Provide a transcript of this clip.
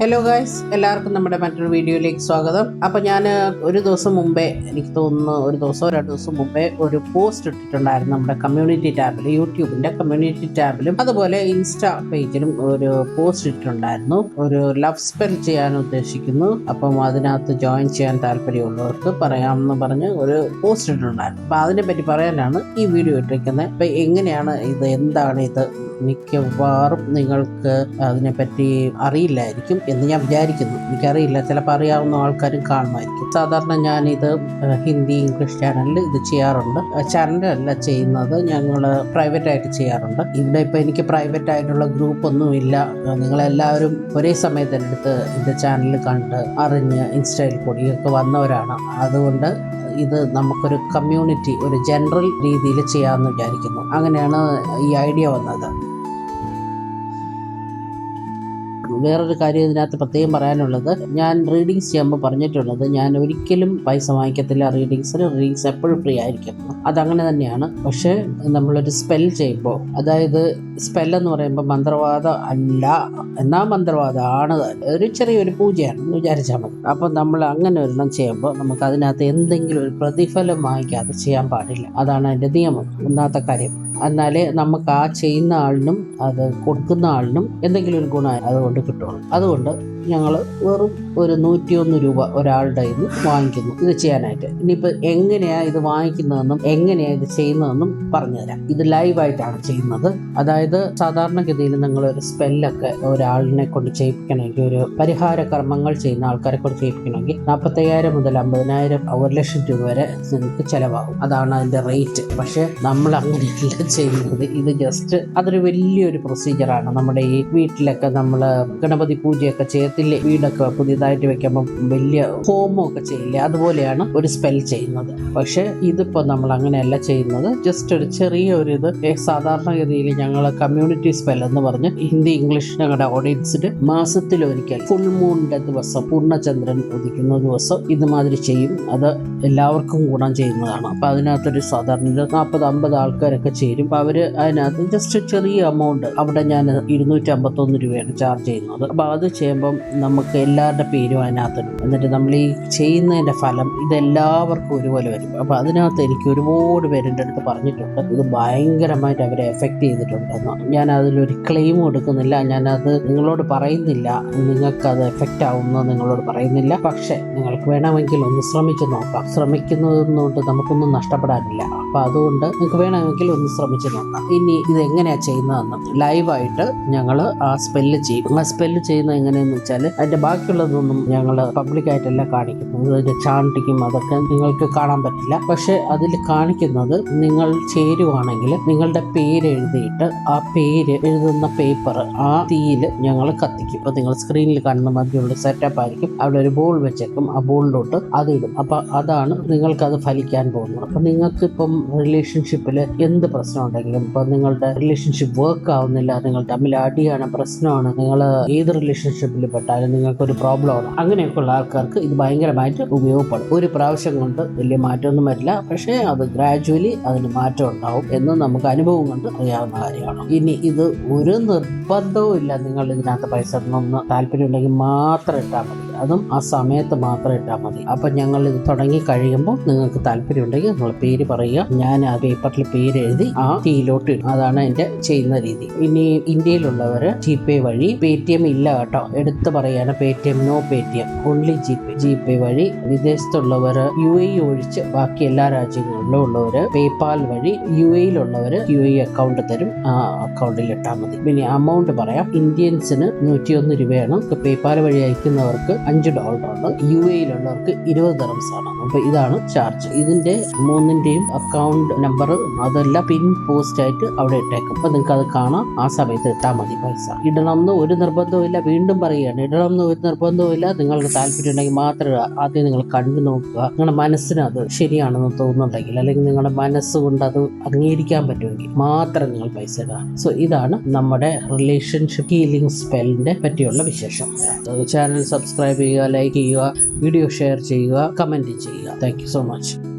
Hello guys എല്ലാവർക്കും നമ്മുടെ മറ്റൊരു വീഡിയോയിലേക്ക് സ്വാഗതം. അപ്പോൾ ഞാൻ ഒരു ദിവസം മുമ്പേ എനിക്ക് തോന്നുന്നു ഒരു ദിവസമോ രണ്ട് ദിവസം മുമ്പേ ഒരു പോസ്റ്റ് ഇട്ടിട്ടുണ്ടായിരുന്നു നമ്മുടെ കമ്മ്യൂണിറ്റി ടാബിൽ യൂട്യൂബിന്റെ കമ്മ്യൂണിറ്റി ടാബിലും അതുപോലെ ഇൻസ്റ്റാ പേജിലും ഒരു പോസ്റ്റ് ഇട്ടിട്ടുണ്ടായിരുന്നു. ഒരു ലവ് സ്പെൽ ചെയ്യാൻ ഉദ്ദേശിക്കുന്നു. അപ്പം അതിനകത്ത് ജോയിൻ ചെയ്യാൻ താല്പര്യമുള്ളവർക്ക് പറയാമെന്ന് പറഞ്ഞ് ഒരു പോസ്റ്റ് ഇട്ടിട്ടുണ്ടായിരുന്നു. അപ്പോൾ അതിനെപ്പറ്റി പറയാനാണ് ഈ വീഡിയോ ഇട്ടിരിക്കുന്നത്. അപ്പോൾ എങ്ങനെയാണ് ഇത്? എന്താണ് ഇത്? മിക്കവാറും നിങ്ങൾക്ക് അതിനെപ്പറ്റി അറിയില്ലായിരിക്കും എന്ന് ഞാൻ വിചാരിക്കുന്നു. എനിക്കറിയില്ല. ചിലപ്പോൾ അറിയാവുന്ന ആൾക്കാരും കാണുമായിരിക്കും. സാധാരണ ഞാനിത് ഹിന്ദി ഇംഗ്ലീഷ് ചാനലിൽ ഇത് ചെയ്യാറുണ്ട്. ചാനലല്ല ചെയ്യുന്നത്. ഞങ്ങൾ പ്രൈവറ്റ് ആയിട്ട് ചെയ്യാറുണ്ട്. ഇവിടെ ഇപ്പോൾ എനിക്ക് പ്രൈവറ്റ് ആയിട്ടുള്ള ഗ്രൂപ്പ് ഒന്നും ഇല്ല നിങ്ങളെല്ലാവരും ഒരേ സമയത്ത് എടുത്ത് എന്റെ ചാനൽ കണ്ട് അറിഞ്ഞ് ഇൻസ്റ്റയിൽ കൂടിയൊക്കെ വന്നവരാണ്. അതുകൊണ്ട് ഇത് നമുക്കൊരു കമ്മ്യൂണിറ്റി ഒരു ജനറൽ രീതിയിൽ ചെയ്യാമെന്ന് വിചാരിക്കുന്നു. അങ്ങനെയാണ് ഈ ഐഡിയ വന്നത്. വേറൊരു കാര്യം ഇതിനകത്ത് പ്രത്യേകം പറയാനുള്ളത്. ഞാൻ റീഡിങ്സ് ചെയ്യുമ്പോൾ പറഞ്ഞിട്ടുള്ളത് ഞാൻ ഒരിക്കലും പൈസ വാങ്ങിക്കത്തില്ല. റീഡിങ്സിന് റീഡിങ്സ് എപ്പോഴും ഫ്രീ ആയിരിക്കും. അതങ്ങനെ തന്നെയാണ്. പക്ഷേ നമ്മളൊരു സ്പെൽ ചെയ്യുമ്പോൾ അതായത് സ്പെൽ എന്ന് പറയുമ്പോൾ മന്ത്രവാദം അല്ല. എന്നാ മന്ത്രവാദമാണ് ഒരു ചെറിയൊരു പൂജയാണ്. എന്ന് വിചാരിച്ചാൽ മതി. അപ്പം നമ്മൾ അങ്ങനെ ഒരെണ്ണം ചെയ്യുമ്പോൾ നമുക്ക് അതിനകത്ത് എന്തെങ്കിലും ഒരു പ്രതിഫലം വാങ്ങിക്കാതെ ചെയ്യാൻ പാടില്ല. അതാണ് അതിന്റെ നിയമം. ഒന്നാമത്തെ കാര്യം. എന്നാലേ നമുക്ക് ആ ചെയ്യുന്ന ആളിനും അത് കൊടുക്കുന്ന ആളിനും എന്തെങ്കിലും ഒരു ഗുണം അതുകൊണ്ട് കിട്ടുള്ളൂ. അതുകൊണ്ട് ഞങ്ങൾ വെറും ഒരു നൂറ്റിയൊന്ന് രൂപ ഒരാളുടെ കയ്യിൽ നിന്ന് വാങ്ങിക്കുന്നു. ഇത് ചെയ്യാനായിട്ട്. ഇനിയിപ്പോൾ എങ്ങനെയാണ് ഇത് വാങ്ങിക്കുന്നതെന്നും എങ്ങനെയാണ് ഇത് ചെയ്യുന്നതെന്നും പറഞ്ഞുതരാം ഇത് ലൈവായിട്ടാണ് ചെയ്യുന്നത്. അതായത് സാധാരണഗതിയിൽ നിങ്ങൾ ഒരു സ്പെല്ലൊക്കെ ഒരാളിനെ കൊണ്ട് ചെയ്യിപ്പിക്കണമെങ്കിൽ ഒരു പരിഹാര കർമ്മങ്ങൾ ചെയ്യുന്ന ആൾക്കാരെ കൊണ്ട് ചെയ്യിപ്പിക്കണമെങ്കിൽ നാൽപ്പത്തയ്യായിരം മുതൽ അമ്പതിനായിരം ഒരു ലക്ഷം രൂപ വരെ നിങ്ങൾക്ക് ചിലവാകും. അതാണ് അതിന്റെ റേറ്റ്. പക്ഷേ നമ്മൾ അങ്ങനെയല്ല ചെയ്യുന്നത്. ഇത് ജസ്റ്റ് അതൊരു വലിയൊരു പ്രൊസീജിയറാണ് നമ്മുടെ ഈ വീട്ടിലൊക്കെ നമ്മൾ ഗണപതി പൂജയൊക്കെ ചെയ്യത്തില്ലേ? വീടൊക്കെ പുതിയതായിട്ട് വെക്കുമ്പോൾ വലിയ ഹോമമൊക്കെ ചെയ്യില്ലേ? അതുപോലെയാണ് ഒരു സ്പെൽ ചെയ്യുന്നത്. പക്ഷേ ഇതിപ്പോൾ നമ്മൾ അങ്ങനെയല്ല ചെയ്യുന്നത്. ജസ്റ്റ് ഒരു ചെറിയ ഒരു ഇത് സാധാരണ സാധാരണഗതിയിൽ ഞങ്ങൾ കമ്മ്യൂണിറ്റി സ്പെൽ എന്ന് പറഞ്ഞ് ഹിന്ദി ഇംഗ്ലീഷ് ഞങ്ങളുടെ ഓഡിയൻസിന് മാസത്തിലൊരിക്കൽ ഫുൾ മൂണിന്റെ ദിവസം പൂർണചന്ദ്രൻ ഉദിക്കുന്ന ദിവസം ഇതുമാതിരി ചെയ്യും. അത് എല്ലാവർക്കും ഗുണം ചെയ്യുന്നതാണ്. അപ്പോൾ അതിനകത്തൊരു സാധാരണ നാൽപ്പത് അമ്പത് ആൾക്കാരൊക്കെ ചേരും അപ്പോൾ അവർ അതിനകത്ത് ജസ്റ്റ് ചെറിയ എമൗണ്ട് അവിടെ ഞാൻ ഇരുന്നൂറ്റി അമ്പത്തൊന്ന് രൂപയാണ് ചാർജ് ചെയ്യുന്നത്. അപ്പോൾ അത് ചെയ്യുമ്പം നമുക്ക് എല്ലാവരുടെ പേരും അതിനകത്തുണ്ട് എന്നിട്ട് നമ്മൾ ഈ ചെയ്യുന്നതിന്റെ ഫലം ഇതെല്ലാവർക്കും ഒരുപോലെ വരും. അപ്പോൾ അതിനകത്ത് എനിക്ക് ഒരുപാട് പേരുടെ അടുത്ത് പറഞ്ഞിട്ടുണ്ട്. ഇത് ഭയങ്കരമായിട്ട് അവരെ എഫക്റ്റ് ചെയ്തിട്ടുണ്ടെന്ന് ഞാൻ അതിലൊരു ക്ലെയിം എടുക്കുന്നില്ല. ഞാനത് നിങ്ങളോട് പറയുന്നില്ല. നിങ്ങൾക്കത് എഫക്റ്റ് ആവുമെന്ന് നിങ്ങളോട് പറയുന്നില്ല. പക്ഷേ നിങ്ങൾക്ക് വേണമെങ്കിൽ ഒന്ന് ശ്രമിച്ചു നോക്കാം. ശ്രമിക്കുന്നതുകൊണ്ട് നമുക്കൊന്നും നഷ്ടപ്പെടാനില്ല. അപ്പോൾ അതുകൊണ്ട് നിങ്ങൾക്ക് വേണമെങ്കിൽ ഒന്ന് ശ്രമിച്ച് നോക്കാം ഇനി ഇത് എങ്ങനെയാ ചെയ്യുന്നതെന്ന് ലൈവായിട്ട് ഞങ്ങൾ ആ സ്പെല്ല് ചെയ്യും. ആ സ്പെല്ല് ചെയ്യുന്നത് എങ്ങനെയെന്ന് വെച്ചാൽ അതിന്റെ ബാക്കിയുള്ളതൊന്നും ഞങ്ങൾ പബ്ലിക്കായിട്ടല്ല കാണിക്കുന്നത്. അതിന്റെ ചാണ്ടിക്കും അതൊക്കെ നിങ്ങൾക്ക് കാണാൻ പറ്റില്ല. പക്ഷെ അതിൽ കാണിക്കുന്നത് നിങ്ങൾ ചേരുവാണെങ്കിൽ നിങ്ങളുടെ പേര് എഴുതിയിട്ട് ആ പേര് എഴുതുന്ന പേപ്പർ ആ തീയിൽ ഞങ്ങൾ കത്തിക്കും. ഇപ്പം നിങ്ങൾ സ്ക്രീനിൽ കാണുന്ന മതിയുള്ള സെറ്റപ്പ് ആയിരിക്കും. അവിടെ ഒരു ബോൾ വെച്ചേക്കും. ആ ബോളിലോട്ട് അത് ഇടും. അപ്പം അതാണ് നിങ്ങൾക്ക് അത് ഫലിക്കാൻ പോകുന്നത്. അപ്പം നിങ്ങൾക്ക് ഇപ്പം റിലേഷൻഷിപ്പിൽ എന്ത് പ്രശ്നം ഉണ്ടെങ്കിലും ഇപ്പം നിങ്ങളുടെ റിലേഷൻഷിപ്പ് വർക്ക് ആവുന്നില്ല നിങ്ങൾ തമ്മിൽ അടിയാണ് പ്രശ്നമാണ് നിങ്ങൾ ഏത് റിലേഷൻഷിപ്പിൽ പെട്ടാലും നിങ്ങൾക്ക് നിങ്ങൾക്കൊരു പ്രോബ്ലമാണ് അങ്ങനെയൊക്കെയുള്ള ആൾക്കാർക്ക് ഇത് ഭയങ്കരമായിട്ട് ഉപയോഗപ്പെടും. ഒരു പ്രാവശ്യം കൊണ്ട് വലിയ മാറ്റമൊന്നും വരില്ല പക്ഷേ അത് ഗ്രാജുവലി അതിന് മാറ്റം ഉണ്ടാവും എന്ന് നമുക്ക് അനുഭവം കൊണ്ട് അറിയാവുന്ന കാര്യമാണ്. ഇനി ഇത് ഒരു നിർബന്ധവും ഇല്ല നിങ്ങൾ ഇതിനകത്ത് പൈസ താല്പര്യം ഉണ്ടെങ്കിൽ മാത്രം ഇട്ടാൽ മതി. അതും ആ സമയത്ത് മാത്രം ഇട്ടാൽ മതി. അപ്പം ഞങ്ങൾ ഇത് തുടങ്ങി കഴിയുമ്പോൾ നിങ്ങൾക്ക് താല്പര്യം ഉണ്ടെങ്കിൽ നിങ്ങൾ പേര് പറയുക. ഞാൻ ആ പേപ്പറിൽ പേര് എഴുതി ആ തീയിലോട്ട് ഇടും. അതാണ് എന്റെ ചെയ്യുന്ന രീതി. ഇനി ഇന്ത്യയിലുള്ളവർ ജി പേ വഴി പേ ടി എം ഇല്ല കേട്ടോ. എടുത്ത് പറയാണ് Paytm no Paytm only G Pay G Pay വഴി വിദേശത്തുള്ളവർ യു എ ഒഴിച്ച് ബാക്കി എല്ലാ രാജ്യങ്ങളിലും ഉള്ളവർ പേപ്പാൽ വഴി യു എയിലുള്ളവർ യു എ അക്കൗണ്ട് തരും. ആ അക്കൗണ്ടിൽ ഇട്ടാൽ മതി. പിന്നെ അമൗണ്ട് പറയാം. ഇന്ത്യൻസിന് നൂറ്റിയൊന്ന് രൂപയാണ്. പേപ്പാൽ വഴി അയക്കുന്നവർക്ക് അഞ്ച് ഡോളറാണ് യു എയിലുള്ളവർക്ക് ഇരുപത് ദറംസ് ആണ് അപ്പോൾ ഇതാണ് ചാർജ് ഇതിന്റെ മൂന്നിന്റെയും അക്കൗണ്ട് നമ്പർ അതെല്ലാം പിൻ പോസ്റ്റ് ആയിട്ട് അവിടെ ഇട്ടേക്കും. അപ്പോൾ നിങ്ങൾക്ക് അത് കാണാം. ആ സമയത്ത് ഇട്ടാൽ മതി പൈസ. ഇടണം എന്ന് ഒരു നിർബന്ധവുമില്ല. വീണ്ടും പറയുകയാണ്. ഇടണം എന്ന് ഒരു നിർബന്ധവുമില്ല. നിങ്ങൾക്ക് താല്പര്യം ഉണ്ടെങ്കിൽ മാത്രം. ആദ്യം നിങ്ങൾ കണ്ടു നോക്കുക. നിങ്ങളുടെ മനസ്സിന് അത് ശരിയാണെന്ന് തോന്നുന്നുണ്ടെങ്കിൽ അല്ലെങ്കിൽ നിങ്ങളുടെ മനസ്സുകൊണ്ട് അത് അംഗീകരിക്കാൻ പറ്റുമെങ്കിൽ മാത്രം നിങ്ങൾ പൈസ ഇടുക. സോ ഇതാണ് നമ്മുടെ റിലേഷൻഷിപ്പ് ഹീലിംഗ് സ്പെല്ലിന്റെ പറ്റിയുള്ള വിശേഷം. ചാനൽ സബ്സ്ക്രൈബ് ചെയ്യുക ലൈക്ക് ചെയ്യുക വീഡിയോ ഷെയർ ചെയ്യുക കമന്റ് ചെയ്യുക. Thank so much